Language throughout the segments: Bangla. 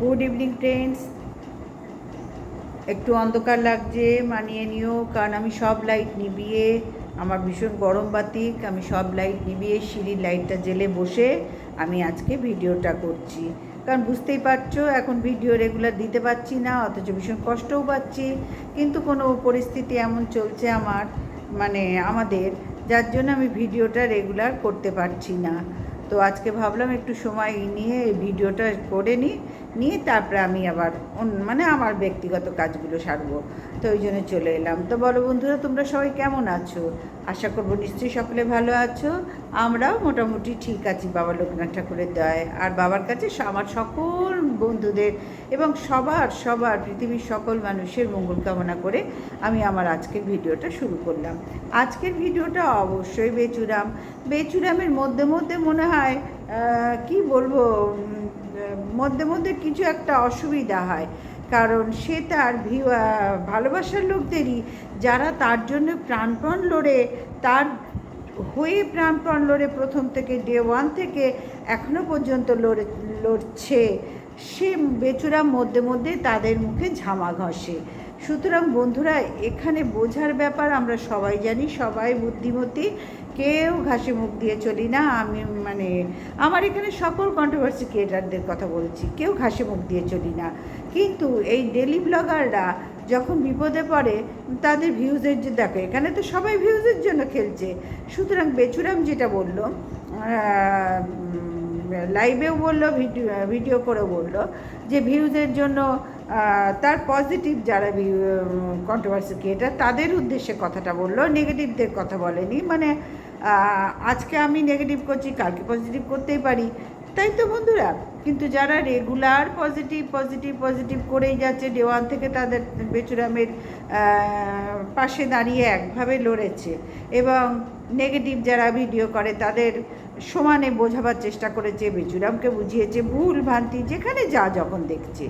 গুড ইভিনিং ফ্রেন্ডস একটু অন্ধকার লাগছে, মানিয়ে নিও, কারণ আমি সব লাইট নিভিয়ে, আমার ভীষণ গরম বাতিক, আমি সব লাইট নিভিয়ে, সিঁড়ির লাইটটা জেলে বসে আমি আজকে ভিডিওটা করছি। কারণ বুঝতেই পারছ, এখন ভিডিও রেগুলার দিতে পারছি না, অথচ ভীষণ কষ্টও পাচ্ছি, কিন্তু কোনো পরিস্থিতি এমন চলছে আমার মানে আমাদের, যার জন্য আমি ভিডিওটা রেগুলার করতে পারছি না। তো আজকে ভাবলাম একটু সময় নিয়ে এই ভিডিওটা করে নিই নিয়ে তারপরে আমি আবার মানে আমার ব্যক্তিগত কাজগুলো সারবো। তো ওই জন্য চলে এলাম। তো বলো বন্ধুরা, তোমরা সবাই কেমন আছো? আশা করব নিশ্চয়ই সকলে ভালো আছো। আমরাও মোটামুটি ঠিক আছি, বাবা লোকনাথ ঠাকুরের দয় আর বাবার কাছে আমার সকল বন্ধুদের এবং সবার সবার, পৃথিবীর সকল মানুষের মঙ্গল কামনা করে আমি আমার আজকের ভিডিওটা শুরু করলাম। আজকের ভিডিওটা অবশ্যই বেচুরাম। বেচুরামের মধ্যে মধ্যে মনে হয় কি বলব মধ্যে মধ্যে কিছু একটা অসুবিধা হয়। কারণ সে তার ভালোবাসার লোকদেরই, যারা তার জন্য প্রাণপণ লড়ে, তার হয়ে প্রাণপণ লড়ে প্রথম থেকে ডে ওয়ান থেকে এখনও পর্যন্ত লড়ে, লড়ছে। সে বেচুরা মধ্যে মধ্যে তাদের মুখে ঝামা ঘষে। সুতরাং বন্ধুরা, এখানে বোঝার ব্যাপার আমরা সবাই জানি, সবাই বুদ্ধিমতী। কেউ ঘাসে মুখ দিয়ে চলি না, আমি মানে আমার এখানে সকল কন্ট্রোভার্সি ক্রিয়েটারদের কথা বলছি, কেউ ঘাসে মুখ দিয়ে চলি না। কিন্তু এই ডেলি ব্লগাররা যখন বিপদে পড়ে, তাদের ভিউজের যে, দেখো, এখানে তো সবাই ভিউজের জন্য খেলছে। সুতরাং বেচুরাম যেটা বলল লাইভেও বলল, ভিডিও ভিডিও করেও বলল, যে ভিউজের জন্য তার পজিটিভ যারা কন্ট্রোভার্সি ক্রিয়েটার তাদের উদ্দেশ্যে কথাটা বলল নেগেটিভদের কথা বলেনি। মানে আজকে আমি নেগেটিভ করছি, কালকে পজিটিভ করতেই পারি। তাই তো বন্ধুরা, কিন্তু যারা রেগুলার পজিটিভ পজিটিভ পজিটিভ করেই যাচ্ছে ডে ওয়ান থেকে তাদের বেচুরামের পাশে দাঁড়িয়ে একভাবে লড়েছে। এবং নেগেটিভ যারা ভিডিও করে, তাদের সমানে বোঝাবার চেষ্টা করেছে, বেচুরামকে বুঝিয়েছে, ভুল ভ্রান্তি, যেখানে যা যখন দেখছে,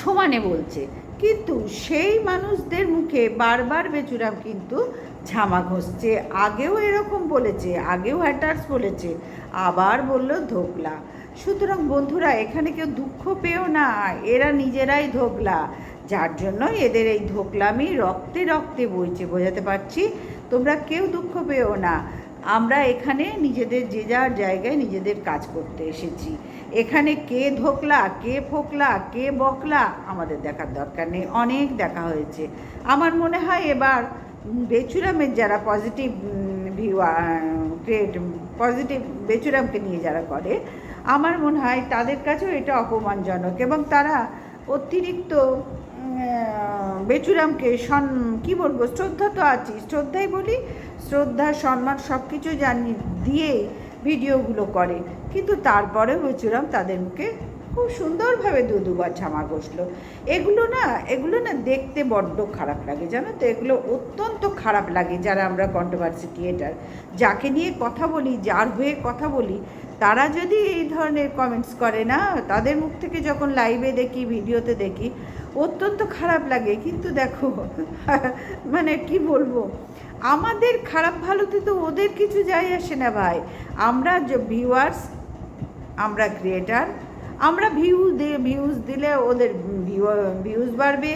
সমানে বলছে। কিন্তু সেই মানুষদের মুখে বারবার বেচুরাম কিন্তু ঝামা ঘষছে, আগেও এরকম বলেছে, আগেও হ্যাটার্স বলেছে, আবার বলল ধোকলা। সুতরাং বন্ধুরা, এখানে কেউ দুঃখ পেও না, এরা নিজেরাই ধোকলা। যার জন্য এদের এই ধোকলামি রক্তে রক্তে বইছে, বোঝাতে পারছি? তোমরা কেউ দুঃখ পেও না। আমরা এখানে নিজেদের যে যার জায়গায় নিজেদের কাজ করতে এসেছি। এখানে কে ধোকলা, কে ফোকলা, কে বকলা, আমাদের দেখার দরকার নেই। অনেক দেখা হয়েছে। আমার মনে হয় এবার বেচুরামের যারা পজিটিভ ক্রিয়েট পজিটিভ বেচুরামকে নিয়ে যারা করে, আমার মনে হয় তাদের কাছেও এটা অপমানজনক এবং তারা অতিরিক্ত বেচুরামকে সন, কী বলব, শ্রদ্ধা তো আছি শ্রদ্ধাই বলি, শ্রদ্ধা, সম্মান সব কিছু জানি, দিয়ে ভিডিওগুলো করে, কিন্তু তারপরেও বেচুরাম তাদের মুখে খুব সুন্দরভাবে দু দুবার ঝামা ঘষলো। এগুলো না এগুলো না দেখতে বড্ড খারাপ লাগে, জানো তো? এগুলো অত্যন্ত খারাপ লাগে যারা আমরা কন্ট্রোভার্সি ক্রিয়েটার যাকে নিয়ে কথা বলি, যার হয়ে কথা বলি, তারা যদি এই ধরনের কমেন্টস করে না, তাদের মুখ থেকে যখন লাইভে দেখি, ভিডিওতে দেখি, অত্যন্ত খারাপ লাগে। কিন্তু দেখো মানে কি বলব? আমাদের খারাপ ভালোতে তো ওদের কিছু যায় আসে না ভাই। আমরা ভিউয়ার্স আমরা ক্রিয়েটার আমরা ভিউ দিয়ে ভিউজ দিলে ওদের ভিউজ বাড়বে।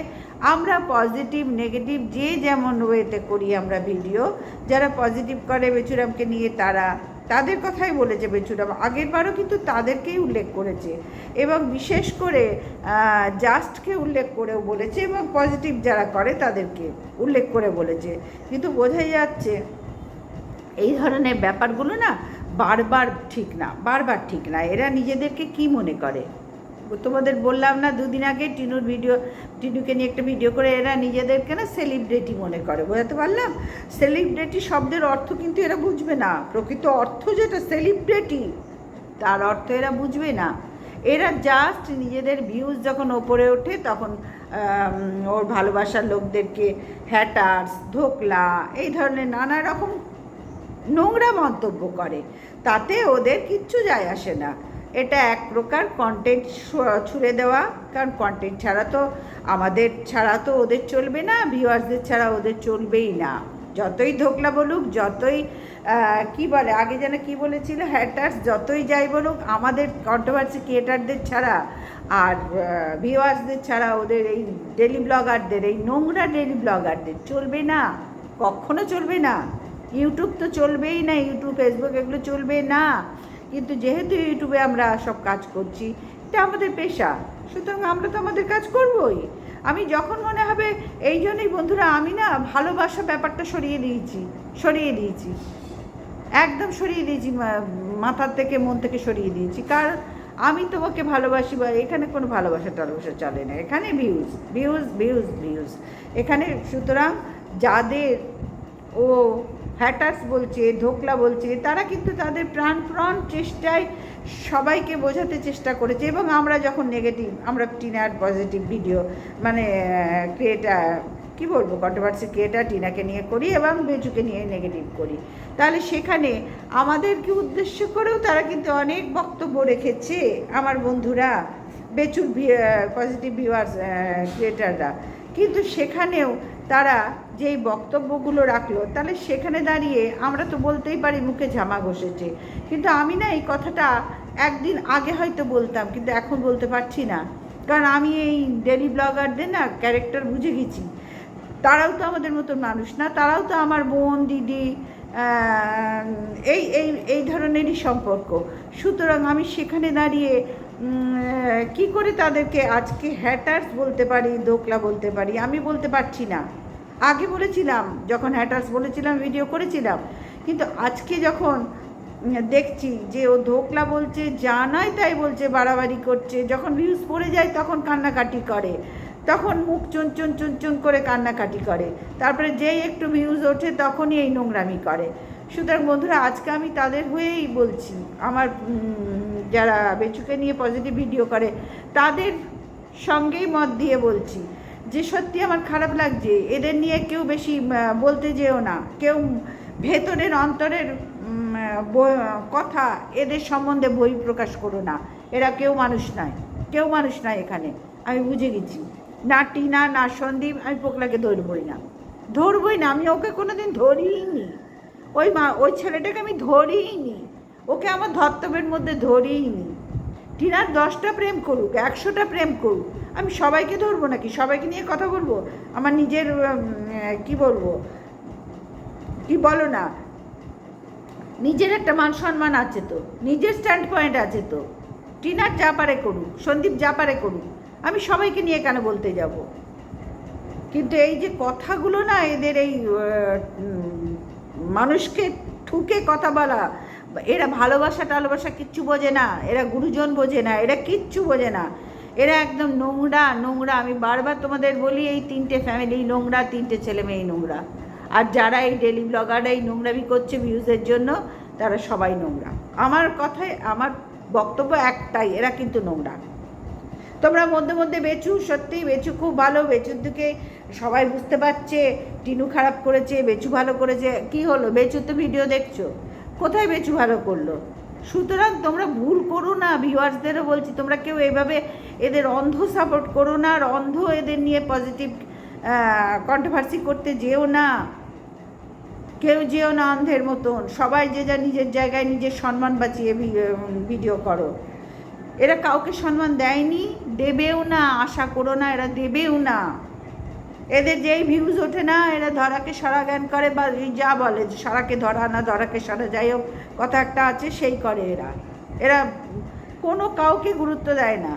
আমরা পজিটিভ নেগেটিভ যে যেমন ওয়েতে করি আমরা ভিডিও যারা পজিটিভ করে বেচুরামকে নিয়ে তারা, তাদের কথাই বলেছে বেচুরাম আগের বারও কিন্তু তাদেরকেই উল্লেখ করেছে। এবং বিশেষ করে জাস্টকে উল্লেখ করেও বলেছে এবং পজিটিভ যারা করে তাদেরকে উল্লেখ করে বলেছে। কিন্তু বোঝাই যাচ্ছে, এই ধরনের ব্যাপারগুলো না বারবার ঠিক না, বারবার ঠিক না। এরা নিজেদেরকে কি মনে করে? তোমাদের বললাম না দুদিন আগে টিনুর ভিডিও, টিনুকে নিয়ে একটা ভিডিও করে এরা নিজেদেরকে না সেলিব্রিটি মনে করে, বোঝাতে পারলাম? সেলিব্রিটি শব্দের অর্থ কিন্তু এরা বুঝবে না। প্রকৃত অর্থ যেটা সেলিব্রিটি তার অর্থ এরা বুঝবে না। এরা জাস্ট নিজেদের ভিউজ যখন ওপরে ওঠে, তখন ওর ভালোবাসার লোকদেরকে হ্যাটার্স ধোকলা, এই ধরনের নানা রকম নোংরা মন্তব্য করে, তাতে ওদের কিচ্ছু যায় আসে না। এটা এক প্রকার কন্টেন্ট ছুড়ে দেওয়া, কারণ কন্টেন্ট ছাড়া তো আমাদের ছাড়া তো ওদের চলবে না ভিউয়ার্সদের ছাড়া ওদের চলবেই না। যতই ধোকলা বলুক, যতই কি বলে, আগে যেন কি বলেছিল হ্যাটার্স যতই যাই বলুক, আমাদের কন্ট্রোভার্সি ক্রিয়েটারদের ছাড়া আর ভিওয়ার্সদের ছাড়া ওদের এই ডেলি ব্লগারদের এই নোংরা ডেলি ব্লগারদের চলবে না, কখনো চলবে না। ইউটিউব তো চলবেই না ইউটিউব ফেসবুক এগুলো চলবে না। কিন্তু যেহেতু ইউটিউবে আমরা সব কাজ করছি, এটা আমাদের পেশা। সুতরাং আমরা তো আমাদের কাজ করবই। আমি যখন মনে হবে, এই জন্যই বন্ধুরা আমি না ভালোবাসা ব্যাপারটা সরিয়ে দিয়েছি সরিয়ে দিয়েছি। একদম সরিয়ে দিয়েছি মাথার থেকে, মন থেকে সরিয়ে দিয়েছি। কারণ আমি তোমাকে ভালোবাসি বা এখানে কোনো ভালোবাসা টালোবাসা চলে না। এখানে ভিউজ ভিউজ ভিউজ ভিউজ এখানে সুতরাং যাদের ও হ্যাটার্স বলছে, ধোকলা বলছে, তারা কিন্তু তাদের প্রাণপ্রাণ চেষ্টায় সবাইকে বোঝাতে চেষ্টা করেছে এবং আমরা যখন নেগেটিভ আমরা টিনার পজিটিভ ভিডিও মানে ক্রিয়েটার কি বলব কন্ট্রোভার্সি ক্রিয়েটার টিনাকে নিয়ে করি এবং বেচুকে নিয়ে নেগেটিভ করি। তাহলে সেখানে আমাদেরকে উদ্দেশ্য করেও তারা কিন্তু অনেক বক্তব্য রেখেছে, আমার বন্ধুরা, বেচুর পজিটিভ ভিউয়ার্স ক্রিয়েটাররা কিন্তু সেখানেও তারা যেই বক্তব্যগুলো রাখল, তাহলে সেখানে দাঁড়িয়ে আমরা তো বলতেই পারি মুখে ঝামা ঘষেছে। কিন্তু আমি না এই কথাটা একদিন আগে হয়তো বলতাম, কিন্তু এখন বলতে পারছি না। কারণ আমি এই ডেলি ব্লগারদের না ক্যারেক্টার বুঝে গেছি। তারাও তো আমাদের মতন মানুষ না, তারাও তো আমার বোন, দিদি এই এই এই ধরনেরই সম্পর্ক। সুতরাং আমি সেখানে দাঁড়িয়ে কি করে তাদেরকে আজকে হ্যাটার্স বলতে পারি, দোকলা বলতে পারি, আমি বলতে পারছি না। আগে বলেছিলাম, যখন হ্যাটার্স বলেছিলাম ভিডিও করেছিলাম। কিন্তু আজকে যখন দেখছি যে ও ধোকলা বলছে, যা জানাই তাই বলছে, বাড়াবাড়ি করছে, যখন ভিউজ পড়ে যায়, তখন কান্নাকাটি করে। তখন মুখ চুন চুন চুন চুন করে কান্নাকাটি করে। তারপরে যেই একটু ভিউজ ওঠে, তখনই এই নোংরামি করে। সুতরাং বন্ধুরা, আজকে আমি তাদের হয়েই বলছি, আমার যারা বেচুকে নিয়ে পজিটিভ ভিডিও করে, তাদের সঙ্গেই মত দিয়ে বলছি। যে সত্যি আমার খারাপ লাগছে, এদের নিয়ে কেউ বেশি বলতে যেও না। কেউ ভেতরের, অন্তরের কথা এদের সম্বন্ধে বই প্রকাশ করো না। এরা কেউ মানুষ নয়। কেউ মানুষ নয় এখানে। আমি বুঝে গেছি। না টিনা, না সন্দীপ, আমি পোকলাকে ধরবই না। ধরবই না, আমি ওকে কোনোদিন ধরিই নি ওই মা, ওই ছেলেটাকে আমি ধরিই নি ওকে আমার ধর্তব্যের মধ্যে ধরিই নি টিনার দশটা প্রেম করুক, একশোটা প্রেম করুক। আমি সবাইকে ধরবো নাকি? সবাইকে নিয়ে কথা বলব? আমার নিজের কি বলব? কি বলো না? নিজের একটা মান সম্মান আছে তো। নিজের স্ট্যান্ড পয়েন্ট আছে তো। টিনার যা পারে করুক, সন্দীপ যা পারে করুক, আমি সবাইকে নিয়ে কেন বলতে যাব? কিন্তু এই যে কথাগুলো না, এদের এই মানুষকে ঠুকে কথা বলা এরা ভালোবাসা টালোবাসা কিচ্ছু বোঝে না, এরা গুরুজন বোঝে না, এরা কিচ্ছু বোঝে না। এরা একদম নোংরা নোংরা। আমি বারবার তোমাদের বলি, এই তিনটে ফ্যামিলি নোংরা, তিনটে ছেলে মেয়ে নোংরা। আর যারা এই ডেলি ব্লগাররা এই নোংরামি করছে ভিউজের জন্য, তারা সবাই নোংরা। আমার কথায়, আমার বক্তব্য একটাই, এরা কিন্তু নোংরা। তোমরা মধ্যে মধ্যে বেচু, সত্যি বেচু, খুব ভালো। বেচুর দিকে সবাই বুঝতে পারছে, টিনু খারাপ করেছে, বেচু ভালো করেছে। কি হলো? বেচু তো ভিডিও দেখছ? কোথায় বেচু ভালো করল? সুতরাং তোমরা ভুল করো না ভিউয়ার্সদেরও বলছি, তোমরা কেউ এভাবে এদের অন্ধ সাপোর্ট করো না, আর অন্ধ এদের নিয়ে পজিটিভ কন্ট্রোভার্সি করতে যেও না। কেউ যেও না অন্ধের মতন। সবাই যে যা নিজের জায়গায় নিজের সম্মান বাঁচিয়ে ভিডিও করো। এরা কাউকে সম্মান দেয়নি, দেবেও না, আশা করো না, এরা দেবেও না। এদের যেই ভিউজ ওঠে না, এরা ধরাকে সারা জ্ঞান করে বা যা বলে যে সারাকে ধরা না, ধরাকে সারা, যাই হোক, কথা একটা আছে, সেই করে এরা। এরা কোনো কাউকে গুরুত্ব দেয় না।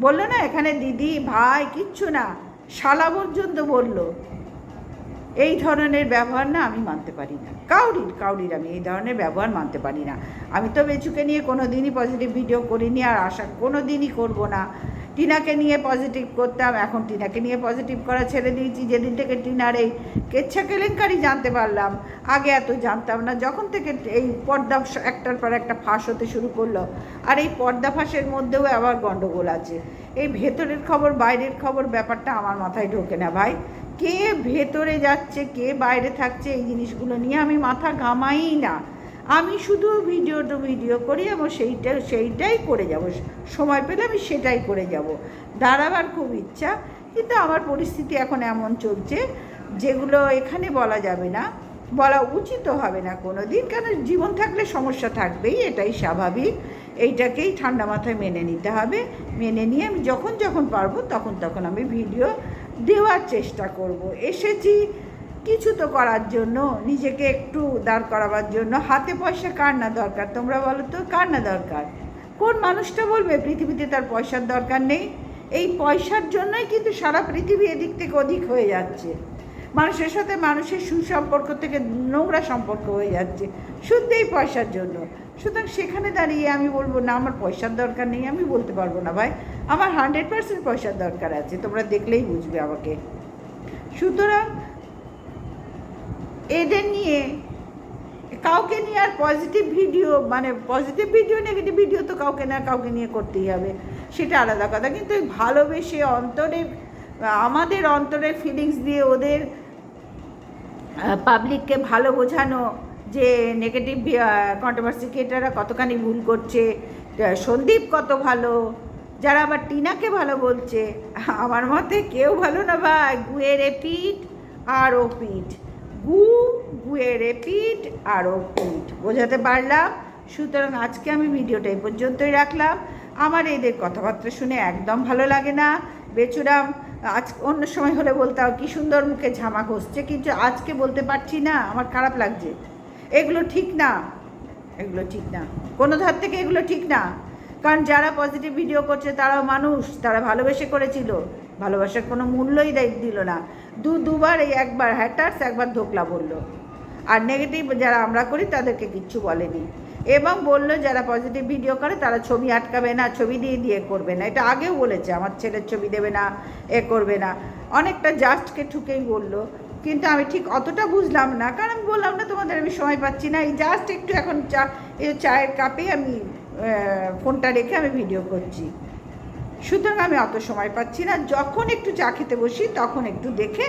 বলল না, এখানে দিদি, ভাই, কিচ্ছু না, শালা পর্যন্ত বলল। এই ধরনের ব্যবহার না আমি মানতে পারি না। কাউরির কাউরির আমি এই ধরনের ব্যবহার মানতে পারি না। আমি তো বেচুকে নিয়ে কোনো দিনই পজিটিভ ভিডিও করিনি আর আশা কোনো দিনই করব না। টিনাকে নিয়ে পজিটিভ করতাম, এখন টিনাকে নিয়ে পজিটিভ করা ছেড়ে দিয়েছি। যেদিন থেকে টিনার এই কেচ্ছা কেলেঙ্কারি জানতে পারলাম, আগে এত জানতাম না। যখন থেকে এই পর্দা একটার পর একটা ফাঁস হতে শুরু করল, আর এই পর্দা ফাঁসের মধ্যেও আবার গণ্ডগোল আছে। এই ভেতরের খবর, বাইরের খবর ব্যাপারটা আমার মাথায় ঢোকে না ভাই। কে ভেতরে যাচ্ছে, কে বাইরে থাকছে, এই জিনিসগুলো নিয়ে আমি মাথা ঘামাই না। আমি শুধু ভিডিও টু ভিডিও করি এবং সেইটা, সেইটাই করে যাব। সময় পেলে আমি সেটাই করে যাব। দাঁড়াবার খুব ইচ্ছা, কিন্তু আমার পরিস্থিতি এখন এমন চলছে, যেগুলো এখানে বলা যাবে না, বলা উচিত হবে না কোনো দিন কেন জীবন থাকলে সমস্যা থাকবেই, এটাই স্বাভাবিক। এইটাকেই ঠান্ডা মাথায় মেনে নিতে হবে। মেনে নিয়ে আমি যখন যখন পারব, তখন তখন আমি ভিডিও দেওয়ার চেষ্টা করব। এসেছি কিছু তো করার জন্য, নিজেকে একটু দাঁড় করাবার জন্য। হাতে পয়সা কার না দরকার? তোমরা বলো তো, কার না দরকার? কোন মানুষটা বলবে পৃথিবীতে তার পয়সার দরকার নেই? এই পয়সার জন্যই কিন্তু সারা পৃথিবী এদিক থেকে অধিক হয়ে যাচ্ছে। মানুষের সাথে মানুষের সুসম্পর্ক থেকে নোংরা সম্পর্ক হয়ে যাচ্ছে। শুধু এই পয়সার জন্য। সুতরাং সেখানে দাঁড়িয়ে আমি বলব, না, আমার পয়সার দরকার নেই, আমি বলতে পারব না ভাই। আমার হান্ড্রেড পার্সেন্ট পয়সার দরকার আছে, তোমরা দেখলেই বুঝবে আমাকে। সুতরাং এদের নিয়ে, কাউকে নিয়ে আর পজিটিভ ভিডিও মানে পজিটিভ ভিডিও নেগেটিভ ভিডিও তো কাউকে না, কাউকে নিয়ে করতেই হবে। সেটা আলাদা কথা। কিন্তু ওই ভালোবেসে অন্তরে আমাদের অন্তরের ফিলিংস দিয়ে ওদের পাবলিককে ভালো বোঝানো, যে নেগেটিভ কন্ট্রোভার্সি ক্রিয়েটাররা কতখানি ভুল করছে সন্দীপ কত ভালো, যারা আবার টিনাকে ভালো বলছে, আমার মতে কেউ ভালো না ভাই গুয়ের এ পিঠ আর ও পিঠ। গু গুয়ের পিঠ আর ও পিঠ বোঝাতে পারলাম? সুতরাং আজকে আমি ভিডিওটা এই পর্যন্তই রাখলাম। আমার এদের কথাবার্তা শুনে একদম ভালো লাগে না। বেচুরাম, আজ অন্য সময় হলে বলতাম, কি সুন্দর মুখে ঝামা ঘষছে। কিন্তু আজকে বলতে পারছি না, আমার খারাপ লাগছে। এগুলো ঠিক না। এগুলো ঠিক না। কোনো ধার থেকে এগুলো ঠিক না। কারণ যারা পজিটিভ ভিডিও করছে, তারাও মানুষ, তারা ভালোবেসে করেছিল। ভালোবাসার কোনো মূল্যই দিল না। দু দুবার এই একবার হ্যাটার্স, একবার ধোকলা বলল। আর নেগেটিভ যারা আমরা করি, তাদেরকে কিচ্ছু বলেনি। এবং বলল, যারা পজিটিভ ভিডিও করে, তারা ছবি আটকাবে না, ছবি দিয়ে দিয়ে করবে না। এটা আগেও বলেছে, আমার ছেলের ছবি দেবে না, এ করবে না। অনেকটা জাস্টকে ঠুকেই বলল। কিন্তু আমি ঠিক অতটা বুঝলাম না, কারণ আমি বললাম, না, তোমাদের আমি সময় পাচ্ছি না। এই জাস্ট একটু এখন চা এই চায়ের কাপে আমি ফোনটা রেখে আমি ভিডিও করছি। সুতরাং আমি অত সময় পাচ্ছি না। যখন একটু চা খেতে বসি, তখন একটু দেখে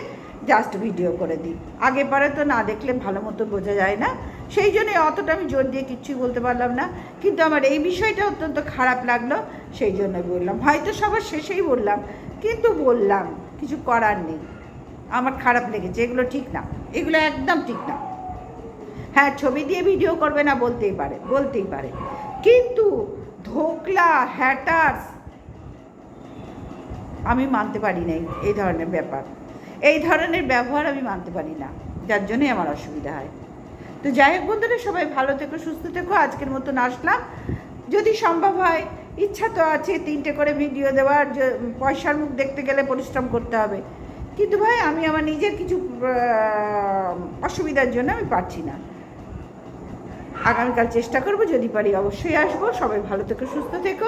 জাস্ট ভিডিও করে দিই। আগে পরে তো না দেখলে ভালো মতো বোঝা যায় না। সেই জন্য অতটা আমি জোর দিয়ে কিচ্ছুই বলতে পারলাম না। কিন্তু আমার এই বিষয়টা অত্যন্ত খারাপ লাগল, সেই জন্য বললাম। হয়তো সবার শেষেই বললাম, কিন্তু বললাম, কিছু করার নেই। আমার খারাপ লেগেছে, এগুলো ঠিক না। এগুলো একদম ঠিক না। হ্যাঁ ছবি দিয়ে ভিডিও করবে না, বলতেই পারে বলতেই পারে। কিন্তু ধোকলা হ্যাটার্স আমি মানতে পারি নাই, এই- ধরনের ব্যাপার। এই ধরনের ব্যবহার আমি মানতে পারি না, যার জন্যই আমার অসুবিধা হয়। তো যাই হোক বন্ধুরা, সবাই ভালো থেকো, সুস্থ থেকো, আজকের মতন আসলাম। যদি সম্ভব হয়, ইচ্ছা তো আছে তিনটে করে ভিডিও দেওয়ার পয়সার মুখ দেখতে গেলে পরিশ্রম করতে হবে। কিন্তু ভাই, আমি আমার নিজের কিছু অসুবিধার জন্য আমি পারছি না। আগামীকাল চেষ্টা করব, যদি পারি অবশ্যই আসব। সবাই ভালো থেকো, সুস্থ থেকো।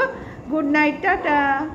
Good night, tata.